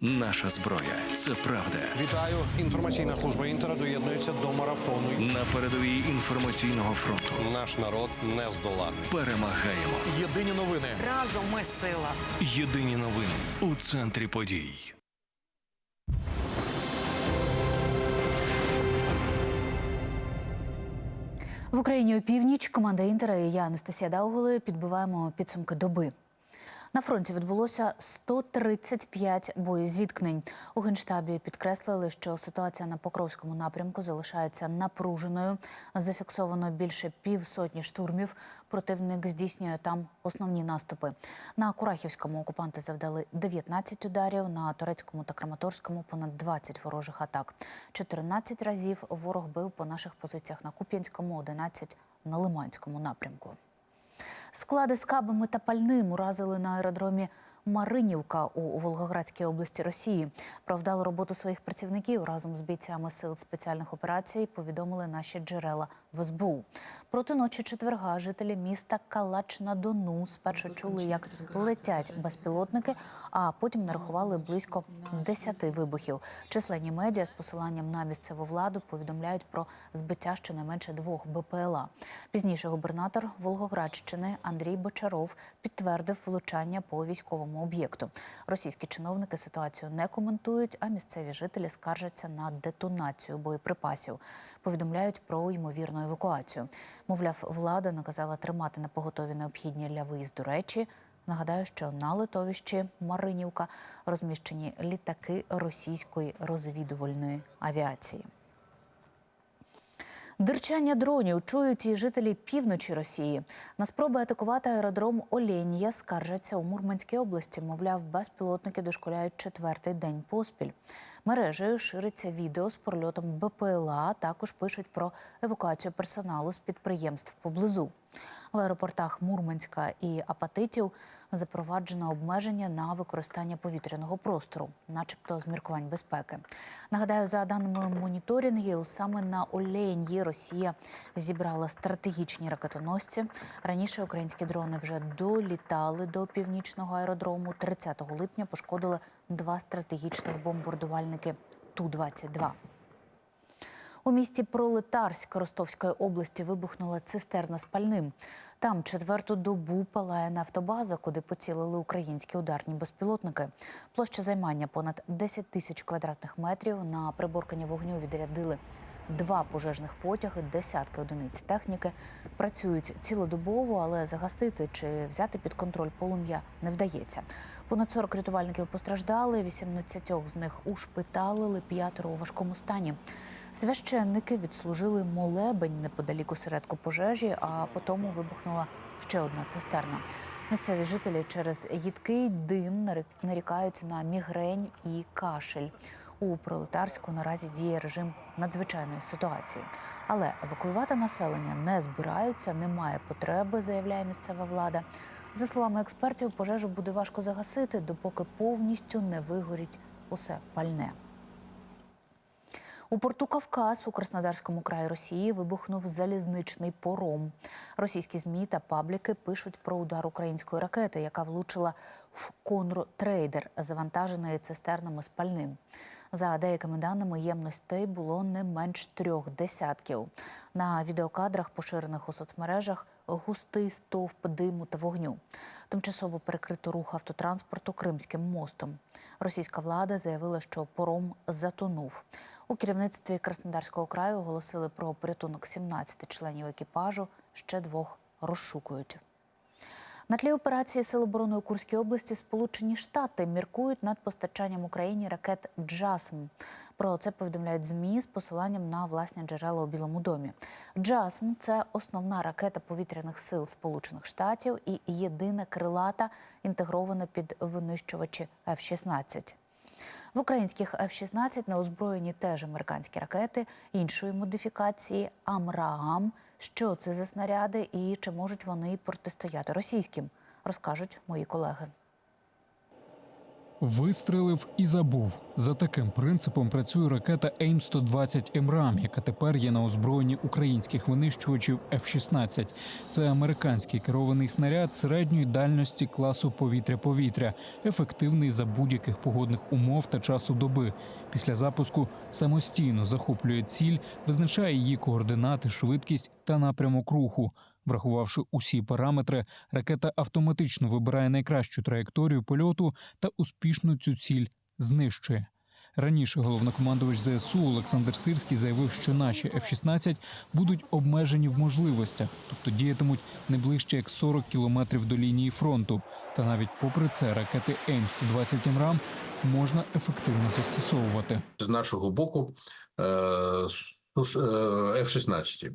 наша зброя. Це правда. Вітаю! Інформаційна служба інтера доєднується до марафону. На передовій інформаційного фронту Наш народ не здолати. перемагаємо. Єдині новини. Разом ми сила. Єдині новини у центрі подій. В Україні опівніч команда Інтера і я, Анастасія Дауголи, підбиваємо підсумки доби. На фронті відбулося 135 боєзіткнень. У генштабі підкреслили, що ситуація на Покровському напрямку залишається напруженою. Зафіксовано більше півсотні штурмів. Противник здійснює там основні наступи. На Курахівському окупанти завдали 19 ударів, на турецькому та Краматорському понад 20 ворожих атак. 14 разів ворог бив по наших позиціях на Куп'янському, 11 на Лиманському напрямку. Склади з кабами та пальним уразили на аеродромі Маринівка у Волгоградській області Росії. Про вдалу роботу своїх працівників разом з бійцями сил спеціальних операцій повідомили наші джерела в СБУ. Проти ночі четверга жителі міста Калач на Дону спершу чули, як летять безпілотники, а потім нарахували близько 10 вибухів. Численні медіа з посиланням на місцеву владу повідомляють про збиття щонайменше двох БПЛА. Пізніше губернатор Волгоградщини Андрій Бочаров підтвердив влучання по військовому об'єкту. Російські чиновники ситуацію не коментують, а місцеві жителі скаржаться на детонацію боєприпасів. Повідомляють про ймовірну евакуацію. Мовляв, влада наказала тримати на поготові необхідні для виїзду речі. Нагадаю, що на литовищі Маринівка розміщені літаки російської розвідувальної авіації. Дирчання дронів чують і жителі півночі Росії. На спроби атакувати аеродром Оленія скаржаться у Мурманській області. Мовляв, безпілотники дошкуляють четвертий день поспіль. Мережею шириться відео з прольотом БПЛА. Також пишуть про евакуацію персоналу з підприємств поблизу. В аеропортах Мурманська і Апатитів запроваджено обмеження на використання повітряного простору, начебто з міркувань безпеки. Нагадаю, за даними моніторингів, саме на Оленї Росія зібрала стратегічні ракетоносці. Раніше українські дрони вже долітали до північного аеродрому. 30 липня пошкодили два стратегічних бомбардувальники Ту-22. У місті Пролетарськ Ростовської області вибухнула цистерна з пальним. Там четверту добу палає нафтобаза, куди поцілили українські ударні безпілотники. Площа займання понад 10 тисяч квадратних метрів. На приборкання вогню відрядили два пожежних потяги, десятки одиниць техніки. Працюють цілодобово, але загасити чи взяти під контроль полум'я не вдається. Понад 40 рятувальників постраждали, 18 з них ушпиталили, п'ятеро у важкому стані. Священники відслужили молебень неподалік осередку пожежі, а потім вибухнула ще одна цистерна. Місцеві жителі через їдкий дим нари- нарікають на мігрень і кашель. У пролетарську наразі діє режим надзвичайної ситуації. Але евакуювати населення не збираються, немає потреби, заявляє місцева влада. За словами експертів, пожежу буде важко загасити, допоки повністю не вигорить усе пальне. У порту Кавказ у Краснодарському краї Росії вибухнув залізничний пором. Російські змі та пабліки пишуть про удар української ракети, яка влучила в конртрейдер, завантажений цистернами з пальним. За деякими даними, ємностей було не менш трьох десятків. На відеокадрах, поширених у соцмережах, густий стовп диму та вогню. Тимчасово перекрито рух автотранспорту Кримським мостом. Російська влада заявила, що пором затонув. У керівництві Краснодарського краю оголосили про порятунок 17 членів екіпажу, ще двох розшукують. На тлі операції Сил оборони у Курській області Сполучені Штати міркують над постачанням Україні ракет Джасм. Про це повідомляють змі з посиланням на власні джерела у Білому домі. Джасм це основна ракета повітряних сил Сполучених Штатів і єдина крилата, інтегрована під винищувачі F-16. В українських F-16 на озброєні теж американські ракети іншої модифікації Амрагам. Що це за снаряди і чи можуть вони протистояти російським, розкажуть мої колеги. Вистрелив і забув. За таким принципом працює ракета AIM-120 МРАМ, яка тепер є на озброєнні українських винищувачів F-16. Це американський керований снаряд середньої дальності класу повітря-повітря, ефективний за будь-яких погодних умов та часу доби. Після запуску самостійно захоплює ціль, визначає її координати, швидкість та напрямок руху. Врахувавши усі параметри, ракета автоматично вибирає найкращу траєкторію польоту та успішно цю ціль знищує. Раніше головнокомандувач ЗСУ Олександр Сирський заявив, що наші F-16 будуть обмежені в можливостях, тобто діятимуть не ближче як 40 кілометрів до лінії фронту. Та навіть попри це ракети АIM-120 МРАМ можна ефективно застосовувати. з нашого боку е, е, F-16.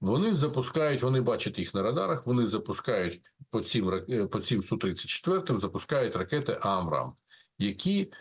Вони запускають, вони бачать їх на радарах, вони запускають по цим, е, по цим Су-34, запускають ракети АМРАМ, які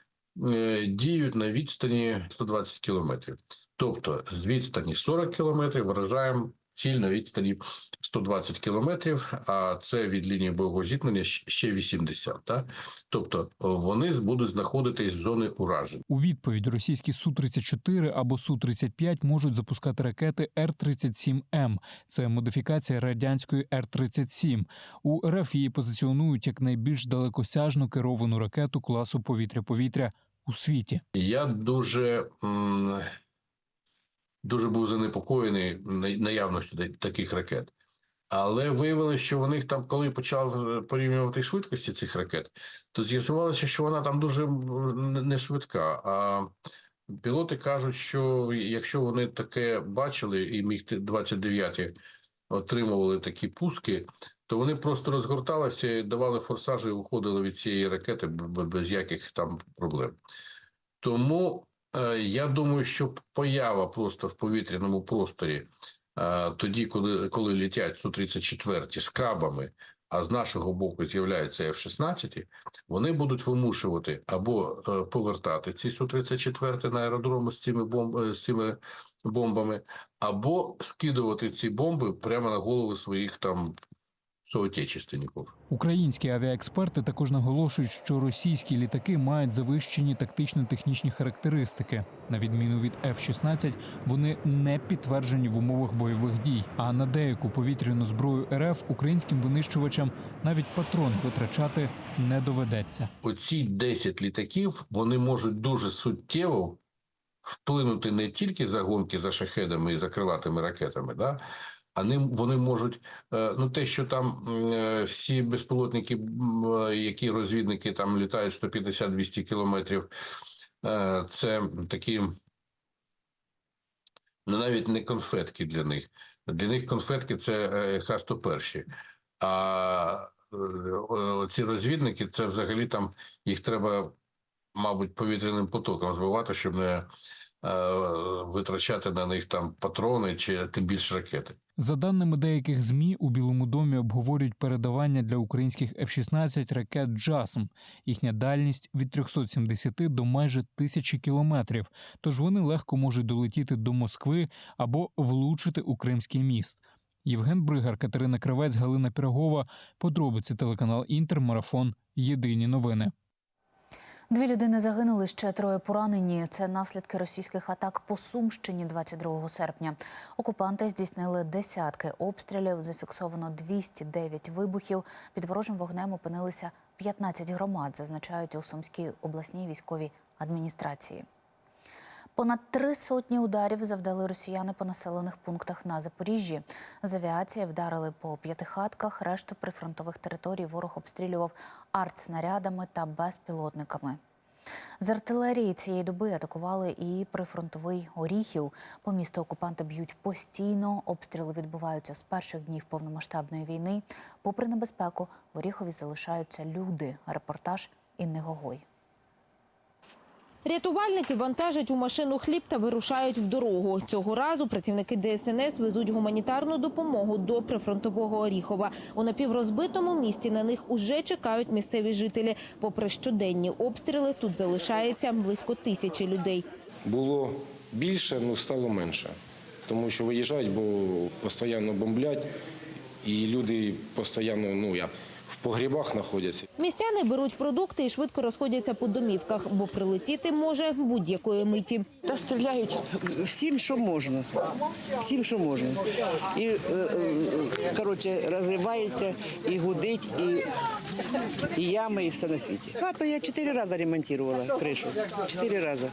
е, діють на відстані 120 кілометрів. Тобто з відстані 40 кілометрів вражаємо ціль на відстані 120 кілометрів, а це від лінії бойового зіткнення ще 80. Так? Тобто вони з- будуть знаходитись в зоні уражень. У відповідь російські Су-34 або Су-35 можуть запускати ракети Р-37М. Це модифікація радянської Р-37. У РФ її позиціонують як найбільш далекосяжно керовану ракету класу повітря-повітря у світі. Я дуже, м, дуже був занепокоєний на- наявністю таких ракет. Але виявилося, що вони там, коли почали порівнювати швидкості цих ракет, то з'ясувалося, що вона там дуже не швидка. А пілоти кажуть, що якщо вони таке бачили, і міг 29 отримували такі пуски, то вони просто розгорталися, давали форсажі і уходили від цієї ракети без яких там проблем. Тому е, я думаю, що поява просто в повітряному просторі е, тоді, коли, коли літять Су-34 з кабами, а з нашого боку з'являються F-16, вони будуть вимушувати або е, повертати ці Су-34 на аеродроми з цими, бомб, е, з цими бомбами, або скидувати ці бомби прямо на голови своїх там соотечественників. Українські авіаексперти також наголошують, що російські літаки мають завищені тактично-технічні характеристики. На відміну від F-16, вони не підтверджені в умовах бойових дій. А на деяку повітряну зброю РФ українським винищувачам навіть патрон витрачати не доведеться. оці 10 літаків вони можуть дуже суттєво вплинути не тільки за гонки за шахедами і за крилатими ракетами, да, ним вони можуть е, ну те, що там е, всі безпілотники, е, які розвідники там літають 150-200 кілометрів, це такі. Ну, навіть не конфетки для них. Для них конфетки це е, Х-101. А ці розвідники це взагалі там їх треба, мабуть, повітряним потоком збивати, щоб не витрачати на них там патрони чи тим більше ракети. За даними деяких змі, у Білому домі обговорюють передавання для українських F-16 ракет «Джасм». Їхня дальність від 370 до майже тисячі кілометрів. Тож вони легко можуть долетіти до Москви або влучити у Кримський міст. Євген Бригар, Катерина Кривець, Галина Пірогова. Подробиці телеканал Інтер. Марафон. Єдині новини. Дві людини загинули, ще троє поранені. Це наслідки російських атак по Сумщині 22 серпня. Окупанти здійснили десятки обстрілів. Зафіксовано 209 вибухів. Під ворожим вогнем опинилися 15 громад, зазначають у Сумській обласній військовій адміністрації. Понад три сотні ударів завдали росіяни по населених пунктах на Запоріжжі. З авіації вдарили по п'ятихатках. Решту прифронтових територій ворог обстрілював артснарядами та безпілотниками. З артилерії цієї доби атакували і прифронтовий Оріхів. По місту окупанти б'ють постійно. Обстріли відбуваються з перших днів повномасштабної війни. Попри небезпеку, в Оріхові залишаються люди. Репортаж Інни Гогой. Рятувальники вантажать у машину хліб та вирушають в дорогу. Цього разу працівники ДСНС везуть гуманітарну допомогу до прифронтового Оріхова. У напіврозбитому місті на них уже чекають місцеві жителі. Попри щоденні обстріли, тут залишається близько тисячі людей. Було більше, ну стало менше. Тому що виїжджають, бо постійно бомблять, і люди постійно, ну я в погрібах знаходяться. Містяни беруть продукти і швидко розходяться по домівках, бо прилетіти може будь-якої миті. Та стріляють всім, що можна. Всім, що можна. І, е, е, коротше, розривається, і гудить, і, і ями, і все на світі. Хату я чотири рази ремонтувала, кришу. Чотири рази.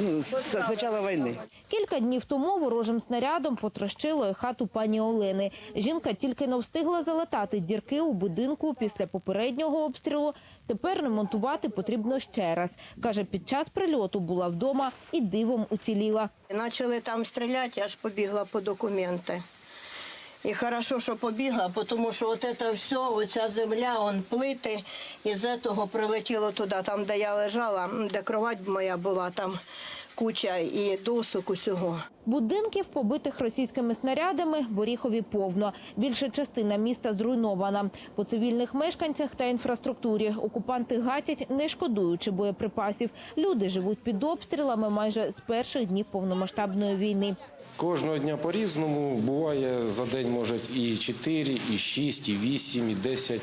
Ну, з, початку війни. Кілька днів тому ворожим снарядом потрощило і хату пані Олени. Жінка тільки не встигла залатати дірки у будинку після попереднього обстрілу. Тепер ремонтувати потрібно ще раз. Каже, під час прильоту була вдома і дивом уціліла. Почали там стріляти, я ж побігла по документи. І хорошо, що побігла, тому що от це все, оця земля, он плити, і з цього прилетіло туди, там, де я лежала, де кровать моя була, там куча і досок усього. Будинків, побитих російськими снарядами, в Оріхові повно. Більша частина міста зруйнована. По цивільних мешканцях та інфраструктурі окупанти гатять, не шкодуючи боєприпасів. Люди живуть під обстрілами майже з перших днів повномасштабної війни. Кожного дня по-різному. Буває за день може і 4, і 6, і 8, і 10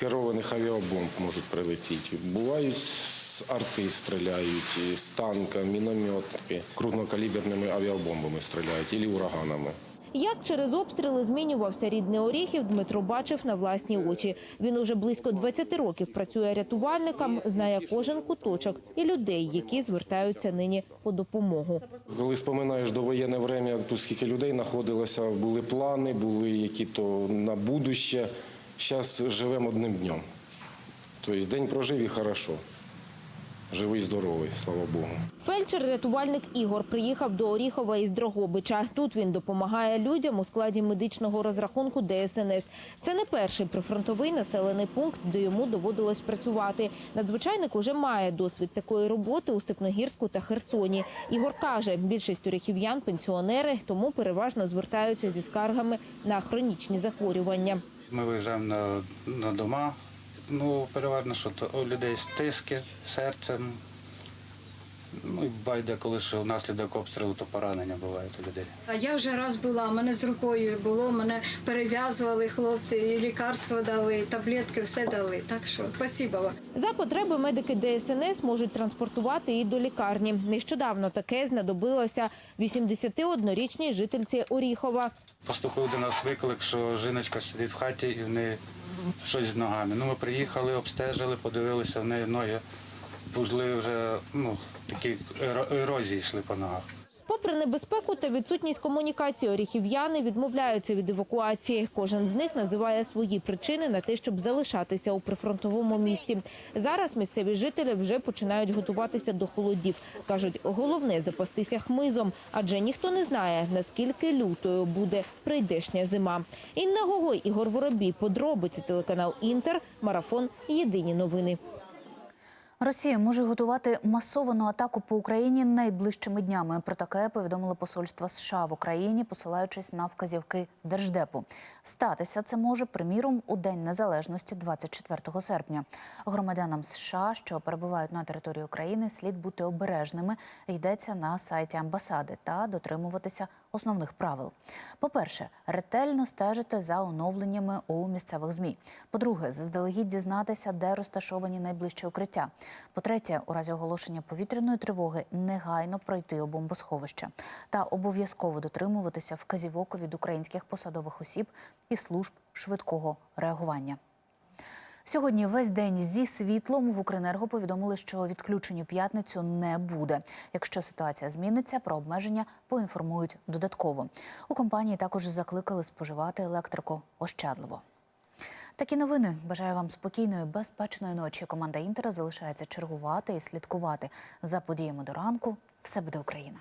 керованих авіабомб можуть прилетіти. Бувають з арти стріляють, з танка, мінометки, крупнокаліберними авіабомбами стріляють, і ураганами. Як через обстріли змінювався рідний Оріхів, Дмитро бачив на власні очі. Він уже близько 20 років працює рятувальником, знає кожен куточок і людей, які звертаються нині по допомогу. Коли споминаєш довоєнне время, тут скільки людей знаходилося, були плани, були які то на будуще. Зараз живемо одним днем. Тобто день прожив і хорошо. Живий, здоровий, слава Богу. Фельдшер-рятувальник Ігор приїхав до Оріхова із Дрогобича. Тут він допомагає людям у складі медичного розрахунку ДСНС. Це не перший прифронтовий населений пункт, де йому доводилось працювати. Надзвичайник уже має досвід такої роботи у Степногірську та Херсоні. Ігор каже, більшість оріхів'ян – пенсіонери, тому переважно звертаються зі скаргами на хронічні захворювання. Ми виїжджаємо на, на дома. Ну, переважно, що то у людей стиски серцем. Ну і байде, коли що внаслідок обстрілу, то поранення бувають у людей. А я вже раз була, мене з рукою було, мене перев'язували хлопці, і лікарства дали, і таблетки, все дали. Так що спасибо вам. За потреби медики ДСНС можуть транспортувати і до лікарні. Нещодавно таке знадобилося 81-річній жительці Оріхова. Поступив до нас виклик, що жіночка сидить в хаті і в неї щось з ногами. Ну, ми приїхали, обстежили, подивилися, в неї ноги пужли вже ну, такі ерозії йшли по ногах. Попри небезпеку та відсутність комунікації, оріхів'яни відмовляються від евакуації. Кожен з них називає свої причини на те, щоб залишатися у прифронтовому місті. Зараз місцеві жителі вже починають готуватися до холодів. Кажуть, головне запастися хмизом, адже ніхто не знає, наскільки лютою буде прийдешня зима. Інна Гогой, Ігор Воробій, подробиці телеканал Інтер, марафон. Єдині новини. Росія може готувати масовану атаку по Україні найближчими днями. Про таке повідомило посольство США в Україні, посилаючись на вказівки держдепу. Статися це може, приміром, у День Незалежності, 24 серпня. Громадянам США, що перебувають на території України, слід бути обережними. Йдеться на сайті амбасади та дотримуватися основних правил. По-перше, ретельно стежити за оновленнями у місцевих змі. По-друге, заздалегідь дізнатися, де розташовані найближчі укриття. По-третє, у разі оголошення повітряної тривоги негайно пройти у бомбосховище та обов'язково дотримуватися вказівок від українських посадових осіб і служб швидкого реагування. Сьогодні весь день зі світлом в Укренерго повідомили, що відключень п'ятницю не буде. Якщо ситуація зміниться, про обмеження поінформують додатково. У компанії також закликали споживати електрику ощадливо. Такі новини. Бажаю вам спокійної, безпечної ночі. Команда Інтера залишається чергувати і слідкувати за подіями до ранку. Все буде Україна.